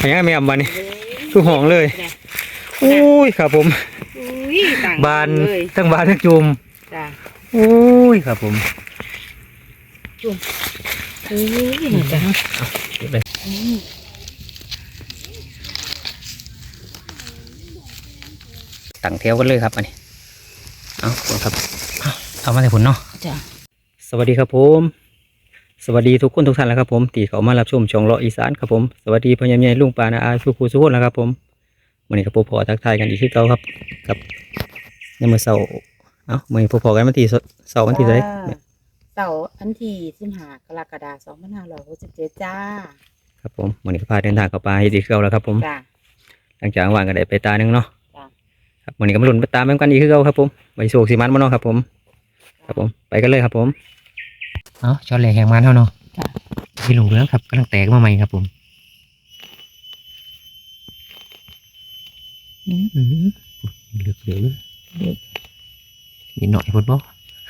พยังไม่อำบันนี่คือห้องเลยอุ้ยครับผมอุ้ยต่างบานเลยทั้งบานทั้งจุมจ้ะอุ้ยครับผมอุ้ยนี่จ้ะเก็บเลยอืมตั้งแถวกันเลยครับอันนี้เอาขอบคุณครับเอาเอามาใส่ผลเนาะจ้ะสวัสดีครับผม สวัสดีทุกคนทุกท่านแล้วครับผมที่เขามารับชมช่องเลาะอีสานครับผมสวัสดีพ่อใหญ่ใหญ่ลุงปานาอาสุขูสุขนแล้วครับผมวันนี้กับพ่อพอทักทายกันอีกที่เก่าครับกับในมือเสาร์เอ้ามื่อนี้พ่อพอกันวันที่เสาร์วันที่เท่าไหร่เสาร์วันที่สิบห้ากรกฎาคมสองพันห้าร้อยหกสิบเจ็ดจ้า ครับผมวันนี้ก็พาเดินทางเข้าป่าอีกที่เก่าแล้วครับผมจ้ะหลังจากว่างก็ได้ไปตาหนึ่งเนาะจ้ะครับวันนี้ก็มาลุ้นไปตามกันอีกคือเก่าครับผมไปโศกสีมันมาเนาะครับผม ครับผมไปกันเลยครับผม เอาช้อนแหลกแหงมันเท่าเนาะจ้ะพี่หลงเรื่องครับกำลังแตกมาใหม่ครับผมอืมอืมเหลือกเหลือมีหน่อยพดบ่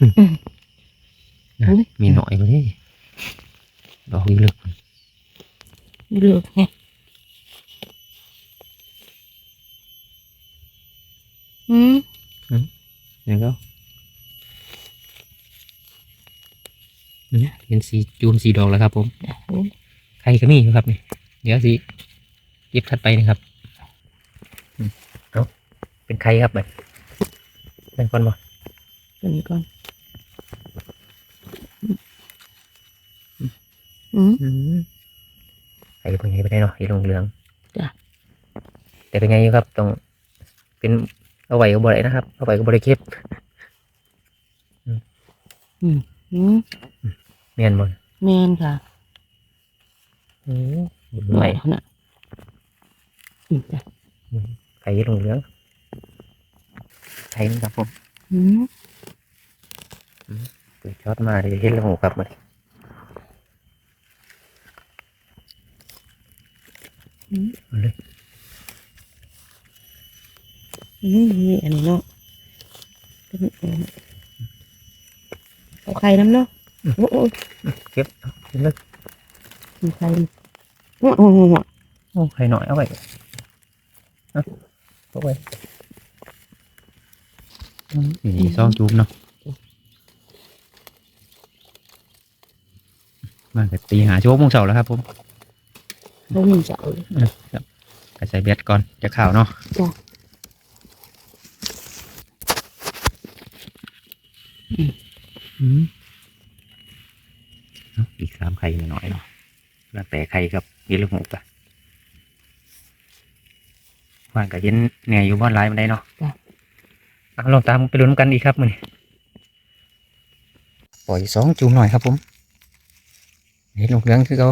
อืมนะมีหน่อยพอดีดอกอีเหลือกเลือกไง อืม นี่ก็อืมเห็น สีจูมสีดอกแล้วครับ ผมจ้ะอุ้ยใครก็มีอยู่ครับนี่เดี๋ยวสิเก็บถัดไปนะครับอืมเอาเป็นใครครับแบบเป็นคนบ่ตัวนี้ก่อนอืมใครเป็นไงไปได้เนาะสีเหลืองเหลืองจ้ะแต่เป็นไงอยู่ครับต้องเป็นเอาไว้ก็บ่ได้นะครับ เอาไว้ก็บ่ได้เก็บอืมอืม เมียนบ่แมนค่ะอืมหน่อยเขาน่ะอืมจ้ะใครเหลืองเหลืองใครนี่ครับผมอืมเปิดช็อตมาเดี๋ยวเห็นแล้วหูครับมันอืมเอาเลยอืมนี่อันนี้เนาะเป็นอืมเอาไข่น้ำเนาะ โอ้โอ้เก็บเอาเก็บเลยมีไข่โอ้โอ้โอ้โอ้ใครหน่อยเอาไว้เอาเอาไว้นี่ซองจูบเนาะมาแต่ตีหาชั่วโมงเสาร์แล้วครับผมไม่มีเสาเลยกระใส่เบ็ดก่อนจะข่าวเนาะจ้ะอืมเอาอีกสามไข่หน่อยๆเนาะแล้วแต่ไข่กับยี่ลูกหมูกะว่างกับเย็นเนี่ยอยู่บ้านไร้มันได้เนาะจ้ะเอาลองตามไปลุ้นกันอีกครับมือนี้ปล่อยสองจูมหน่อยครับผมเห็นลูกเหลืองคือเขา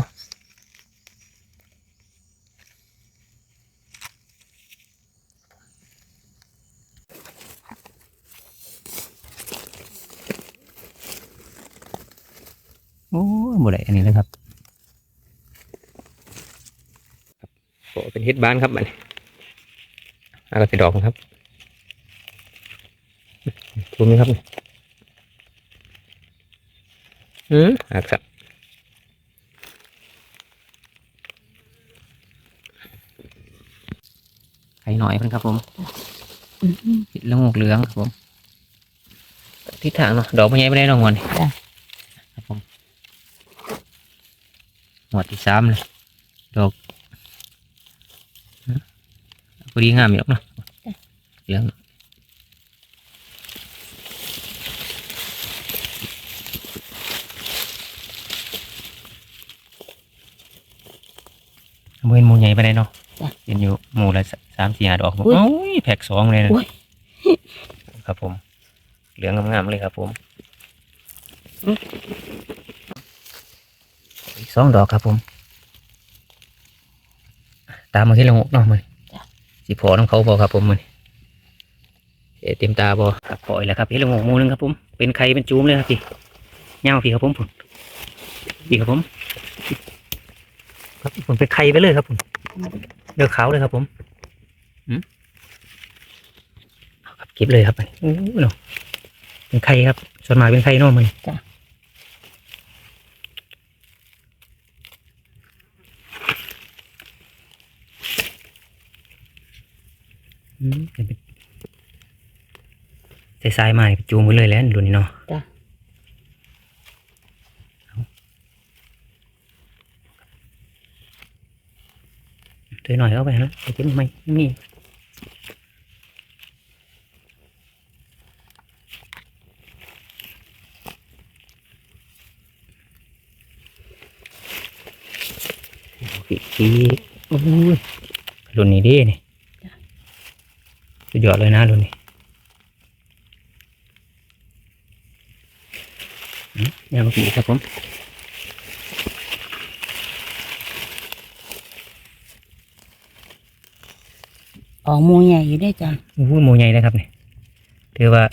โอ้ยหมดเลยอันนี้เลยครับโอ้เป็นเฮ็ดบ้านครับมันเอาก็จะดอกนะครับดูไหมครับอืมหักสับไข่หน่อยเพิ่นครับผมอืมอืมเรื่องหกเหลืองครับผมทิศทางเนาะดอกไม่ใหญ่ไม่ได้น้องวันจ้ะ ครับผม หัวที่สามเลยดอกฮะพอดีงามอยู่หรอกเนาะเหลืองเมื่อหมูใหญ่ไปได้เนาะจ้ะเห็นอยู่หมูละสามสี่ห้าดอกผมอุ้ยโอ้ยแพ็กสองเลยนะอุ้ยครับผม เหลืองงามๆเลยครับผม อืมอีกสองดอกครับผม ตามมาที่ละหกเนาะมันสิพอน้องเขาพอครับผมมันเอะเต็มตาบอครับพออีกแล้วครับเห็นละหกหมูหนึงครับผมเป็นไข่เป็นจูมเลยครับพี่เงาพี่ครับผมผมพี่ครับผมครับผมเป็นไข่ไปเลยครับผมเลือกขาวเลยครับผมอืมเอาครับเก็บเลยครับไปโอ้โหเนาะเป็นไข่ครับส่วนมากเป็นไข่เนอกมันจ้ะ อืมเป็น ใส่สายมานี่ไปจูงไปเลยแล้วรุ่นนี้เนาะจ้ะตัวหน่อยเอาไปฮะไปเก็บไม่มีปีกีโอ้ยรุ่นนี้ดีนี่สุด ยอดเลยนะรุ่นนี้อืมยังปีครับผมออกหมูใหญ่อยู่ได้จ้ะโอ้โหหมูใหญ่นะครับเนี่ยถือว่า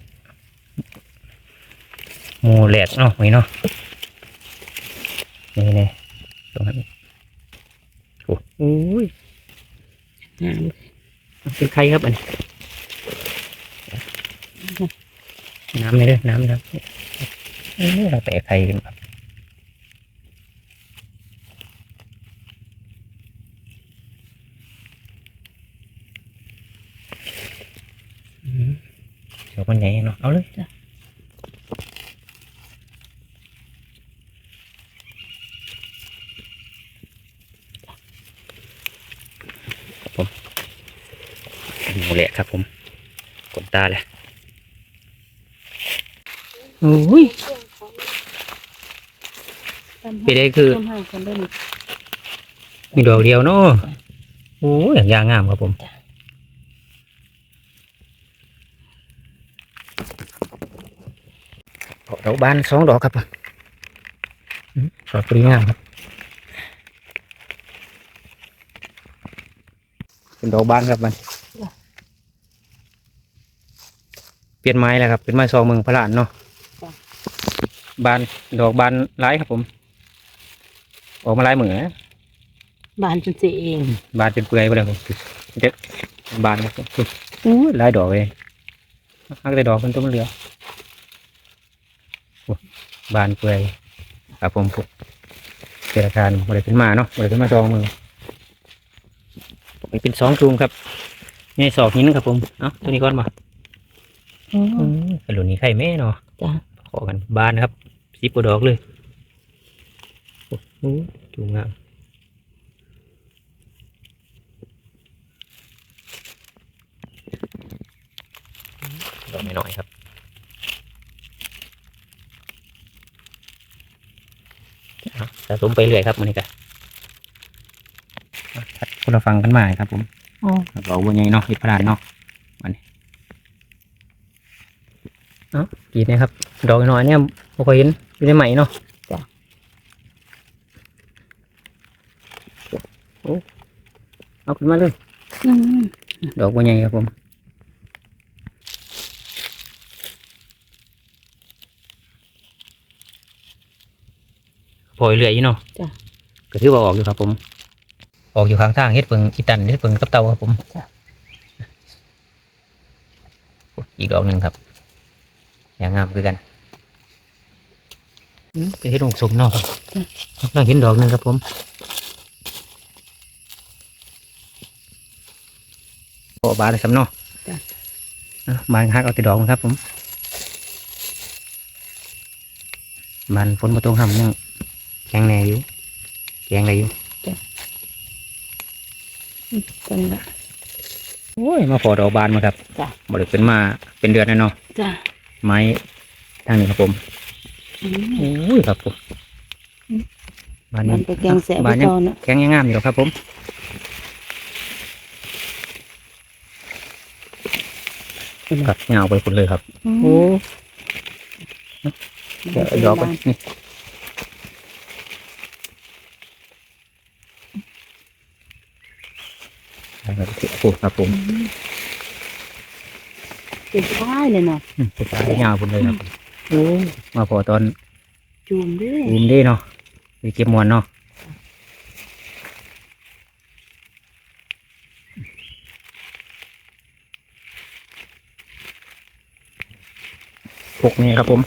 หมูแหลกเนาะหมูเนาะนี่นี่ตรงนั้นโอ้โอ้ยงามเป็นใครครับอันนี้ น้ำเลยเด้อน้ำครับเอ้ยเราแปะไข่กันครับอืมเดี๋ยวมันใหญ่เนาะเอาเลยจ้ะผมหมูแหละครับผมกดตาเลย โอ้ยไปได้คือต้นไม้คนเดินมีดอกเดียวเนาะโอ้ยอย่างยางงามครับผมดอกบานสองดอกครับผมอืมดอกปรีงามครับเป็นดอกบานครับมัน เปลี่ยนไม้แล้วครับ เป็นไม้ซองเมืองพระลานเนาะ บานดอกบานร้ายครับผม ออกมาลายเหมือนบานจนเสียเองบานเป็นเปลือยไปเลยผมเด็ดบานครับผมอู้ยหลายดอกเลยฮักแต่ดอกมันตัวมันเหลือโอ้ยบานเปลือยครับผมผมเจราคารบริขึ้นมาเนาะบริขึ้นมาจองมือมีเป็นสองจูงครับนี่สอกหินครับผม เอ้าตัวนี้ก่อนมาอ๋อกระหลุนนี้ไข่แม่เนาะจ้ะ ขอกันบานครับสิบกว่าดอกเลยโอ้โหจูงงามดอกไม่น้อยครับเอาสะสมไปเรื่อยครับมันนี่กันคนละฟังกันมาครับผมอ๋อดอกบัวใหญ่เนาะเห็ดพลานเนาะมันนี่ เอ้ากีดนะครับ ดอกน้อยๆเนี่ยบ่ค่อยเห็นอยู่ในใหม่เนาะจ้ะ โอ้เอาขึ้นมาเลย อืมดอกบัวใหญ่ครับผม พอยเรื่อยอยู่เนาะจ้ะ ก็ถือว่าออกอยู่ครับผม ออกอยู่ข้างทางเฮ็ดเพิงอีตันเฮ็ดเพิงกับเตาครับผม จ้ะโอ้อีกดอกหนึ่งครับ อย่างงามคือกันอืมเป็นเฮ็ดองสมเนาะครับเราเห็นดอกหนึ่งครับผมโอ้บานเลยครับเนาะจ้ะอะบานฮักเอาแต่ดอกมันครับผมบานฝนมาตรงห้ำยังแข็งแน่อยู่แข็งอะไรอยู่ต้นละโอ้ยมาพอดอกบานมาครับจ้ะบริเป็นมาเป็นเดือนแล้วเนาะจ้ะ ไม้ทางนี้ครับผมอืมโอ้ยครับผมบานมันี้นไปแกงแสบบานไปยังตอนน่ะ แข็งยังงามอยู่หรอกครับผม ครับเงาไปคุณเลยครับอืมโอ้เดี๋ยวดอกไปนี่ครับผมครับผม เป็นป้ายเลยเนาะอืมสุดท้ายเงาคุณเลยครับโอ้มาพอตอนจูมด้วยอูมเด้เนาะไปเก็บมวนเนาะหกนี่ครับผม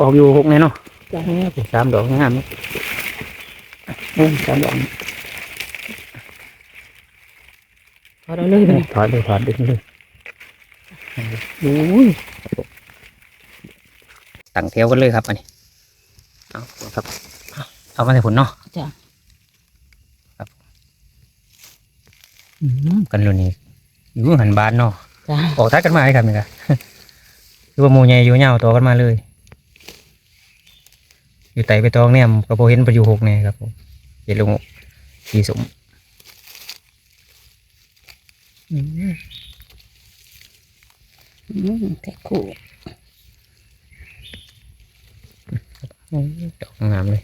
ออกอยู่หกนี่เนาะจ้ะเนี่ยสามดอกงามเนาะโอ้ยสามดอกโอ้อเราเลยไปนี่ถอดเลยถอดดึงเลย โอ้ยตั้งแถวกันเลยครับอันนี้เอาครับ เอามาใส่ผลเนาะจ้ะอืมกันรุ่นนี้อยู่หันบานเนาะจ้ะออกทักกันมาเลยครับนี่ครับคือว่าหมูใหญ่อยู่เหงาตัวกันมาเลย อยู่ไต่ไปตองเนี่ยกระโปเห็นประยูหกเนี่ยครับผมเห็นลงสีสม อืมอืมแค่คู่ดอกงามเลย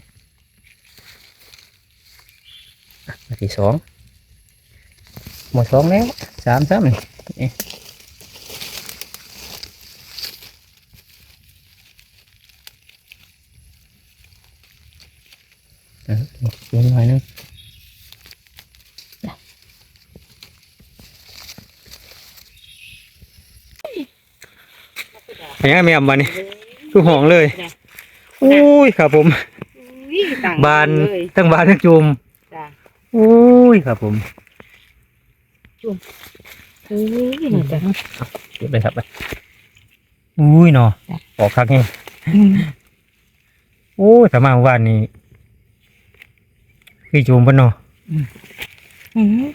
อะมาที่สองหมดสองแล้วสามสามนี่เอ๊ะเออเดี๋ยวหน่อยนึง เป็นยังไงไม่ยำบันนี่คือห่องเลยอุ้ยครับผมบานทั้งบานทั้งจุมจ้ะอุ้ยครับผมอุ้ยน่าจะเก็บเลยครับไปอุ้ยเนาะจ้ะออกคักนี่อืมโอ้ยแต่มาเมื่อวานนี้คือจุมปะเนาะอืม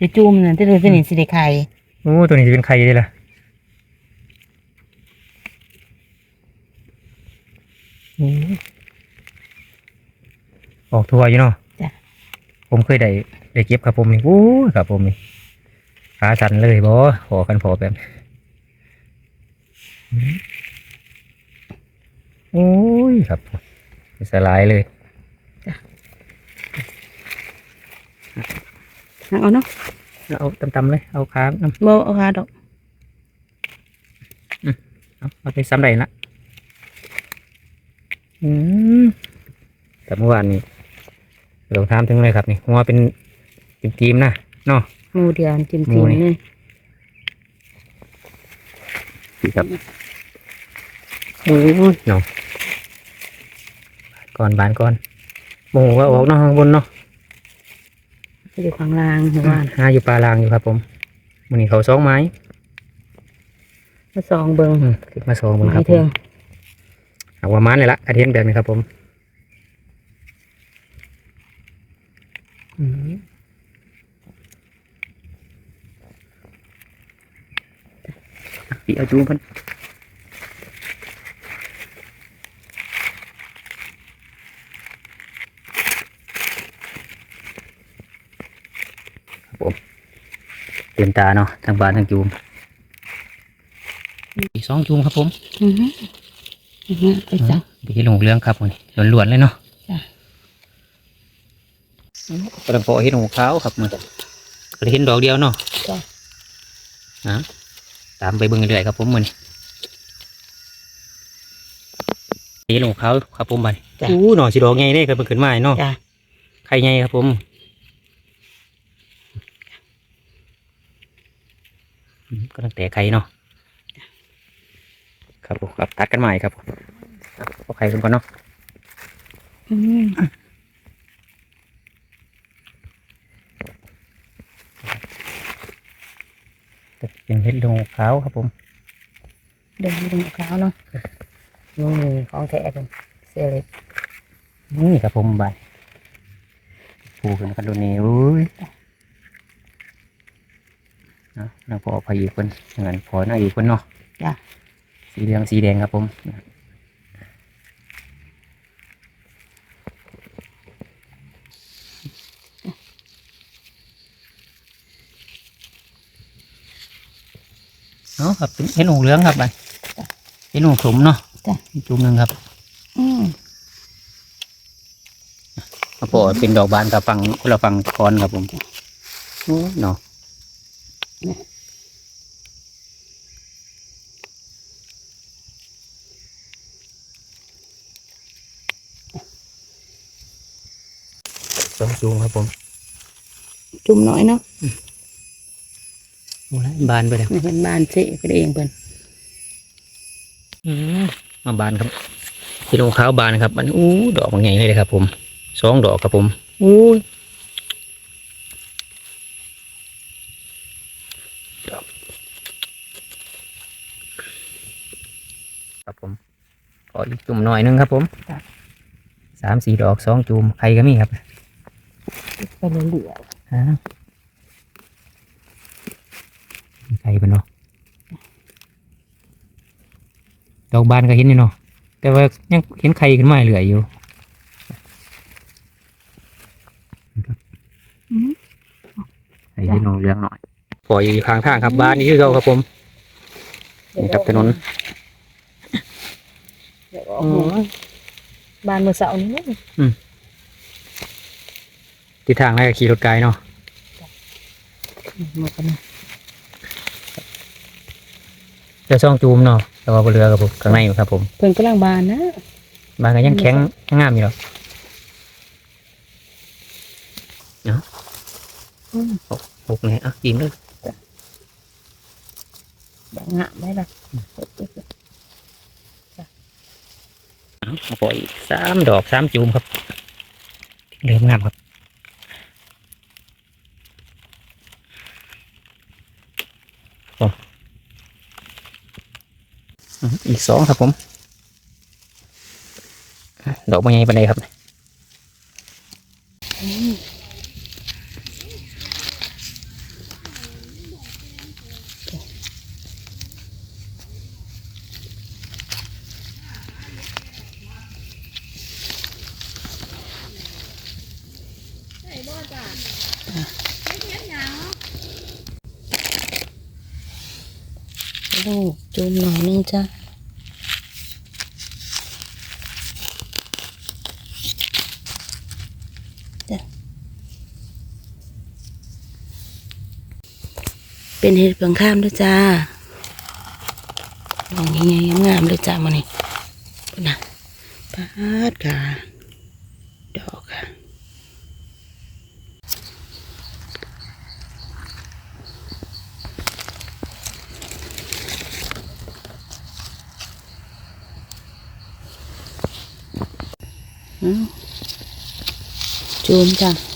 จะจุ่มนั่นที่เราจะเห็นสิได้ไข่โอ้ตัวนี้จะเป็นใครได้ล่ะ อ้ยออกทัวร์อยู่เนาะจ้ะ ผมเคยได้ได้เก็บครับผมนี่โอ้ยครับผมนี่ขาสั่นเลยบอขอกันพอแบบอืมโอ้ยครับสลายเลยเอาเนาะเอาตำๆเลย เอาขาน้โบเอาค่ะดอกำเอาเอาไปซ้ำใดละ อืมแต่เมื่อวานนี้เราทำถึงเลยครับนี่หัวเป็นทีมๆนะเนาะหมูเดียวจิ้มหมูๆนี่เลยครับโอ้ยเนาะก่อนบานก่อนโมโหว่าออกเนอกข้างบนเนาะอยู่ข้างล่างหมู่บ้านหาอยู่ปลาลางอยู่ครับผมมันนี้เขาสองไม้มาซองเบิงอืมขึ้นมาสองบนคไม้รับผเทิม ง เอาว่ามันเลยละกระเทียนแบบนี้ครับผมอืมปีเอาจูมเพันครับผมเต็มตาเนาะทั้งบานทั้งจูมอีกสองจูมครับผม อือฮึอือฮึไปจ้ะปีหลงเรื่องครับผมล้วนๆเลยเนาะจ้ะกระโปงเห็นหูขาวครับมันก็เห็นดอกเดียวเนาะจ้ะนะตามไปเบิ่งเรื่อยๆครับผมมันเห็นหูขาวครับผมบัดจ้ะอู้หน่อสิดอกไงเนี่ยก็เพิ่งขึ้นมาเนาะจ้ะไข่ไงครับผมอืมก็ตั้งแต่ไข่เนาะ ครับผมครับตัดกันใหม่ครับผมเอาไข่กันก่อนเนาะอืมเป็นเห็ดหูขาวครับผมเดินดูขาวเนาะนี่ของแท้เป็นเซเล็บนี่ครับผมบายผูกกันกันดูนี่อุ้ยนะแล้วพอพายุคนอย่างนั้นพอหน้าอยู่คนเนาะจ้ะ สีเหลืองสีแดงครับผมเนาะครับเป็นเห็นหูเหลืองครับไปเห็นหูสมเนาะจ้ะจุ่มหนึ่งครับอืมครับพอเป็นดอกบานกับฟังคนละฟังคอนครับผมโอ้เนาะ องสูงครับผม จุ่มน้อยเนาะโอ้บานไปแล้วเป็นบานเสะไปเองเพิ่นมาบานครับที่รองเท้าบานครับ มันอู้ดอกมันใหญ่เลยครับ ผมสองดอกครับผมอู้ครับผมขออีกจุ่มหน่อยนึงครับผมสามสี่ดอกสองจุ่มใครก็มีครับ ไปเรื่อยฮะใครเป็นเนาะดอกบานก็เห็นอยู่เนาะแต่ว่ายังเห็นใครขึ้นมาเหลืออยู่ๆอืมไอ้ที่น้องเลี้ยงหน่อยปล่อยอยู่ข้างทางครับบ้านนี้คือเราครับผมนี่ครับถนนเดี๋ยวออกหัวบ้านเมื่อเสาร์นี้เนี่ย ทิศทางแล้วก็ขี่รถไกลเนาะมากันนะเรือช่องจูมเนาะแต่ว่าบนเรือครับผมข้างในอยู่ครับผมเพิ่นกำลังบานนะบ้านก็ยังแข็งยังงามอยู่หรอกอืมหกเนี่ยอะกินเลยบางงามได้ละเอามาปล่อยอีกสามดอกสามจูมครับเริ่มงามครับ อีกสองครับผมดอกไม้ใหญ่ปานใดครับ อืม ลูกจุ่มหน่อยนึงจ้ะจ้ะ เป็นเห็ดเผืองข้ามด้วยจ้าลองยังไงงามๆเลยจ้ามันนี่นะปาดค่ะดอกค่ะจูมจ้ะ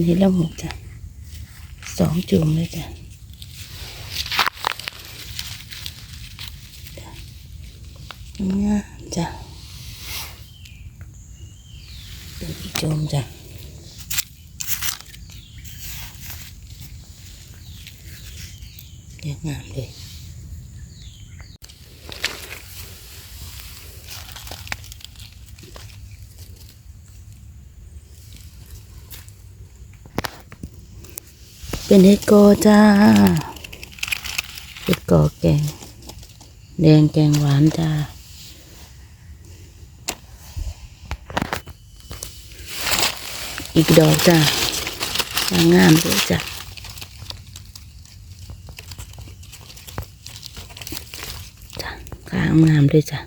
เป็นเห็ดละหมกจ้ะสองจุ่มเลยจ้ะจ้ะเนี่ยจ้ะเป็นอีกจุ่มจ้ะเรียกงามเลย เป็นเห็ดโกอจ้า เห็ดโกอแกง แดงแกงหวานจ้า อีกดอกจ้างามๆเลยจ้ะจ้ะขางงามด้วยจ้ะ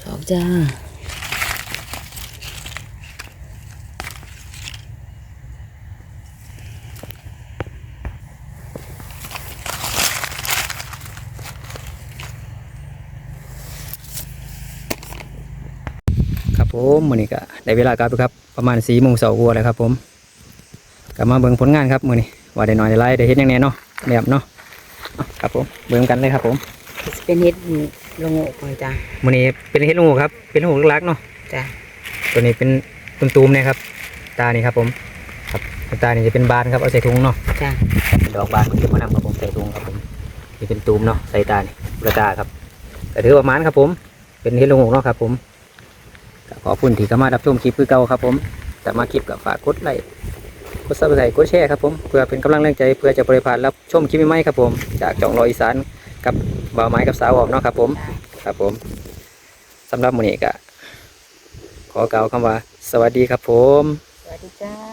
ดอกจ้า มมื้อนี้ก็ได้เวลากลับแล้วครับ ประมาณสี่โมงเสาร์กว่าแล้วครับ ผมกลับมาเบิ่งผลงานครับมื้อนี้ว่าได้น้อยได้หลายได้เฮ็ดหยังแหน่เนาะแบบเนาะเอาครับผมเบิ่งกันเลยครับ ผมเป็นเห็ดลงอกเลยจ้ามื้อนี้เป็นเฮ็ดลูกครับเป็นลูกลักๆเนาะจ้ะตัวนี้เป็นตุ้มๆเนี่ยครับ ตานี่ครับ ผมครับตานี่จะเป็นบานครับเอาใส่ถุงเนาะจ้าดอกบานมันจะมานำครับผมใส่ถุงครับผมนี่เป็นตูมเนาะใส่ตานี่กระตาครับแต่ถือว่ามันครับผม เป็นเฮ็ดลงหกเนาะครับ ผมก็ ขอบคุณที่เข้ามารับชมคลิปคือเก่าครับผมแต่มาคลิปกับฝากกดไลค์กดซับสไครต์กดแชร์ครับผมเพื่อเป็นกำลังแรงใจเพื่อจะบริพาดรับชมคลิปใหม่ๆครับผมจากจ่องรออีสานกับบ่าวไม้กับสาวออมเนาะครับผมครับผมสำหรับมื้อนี้ก็ขอกล่าวคำว่า สวัสดีครับผม สวัสดีจ้า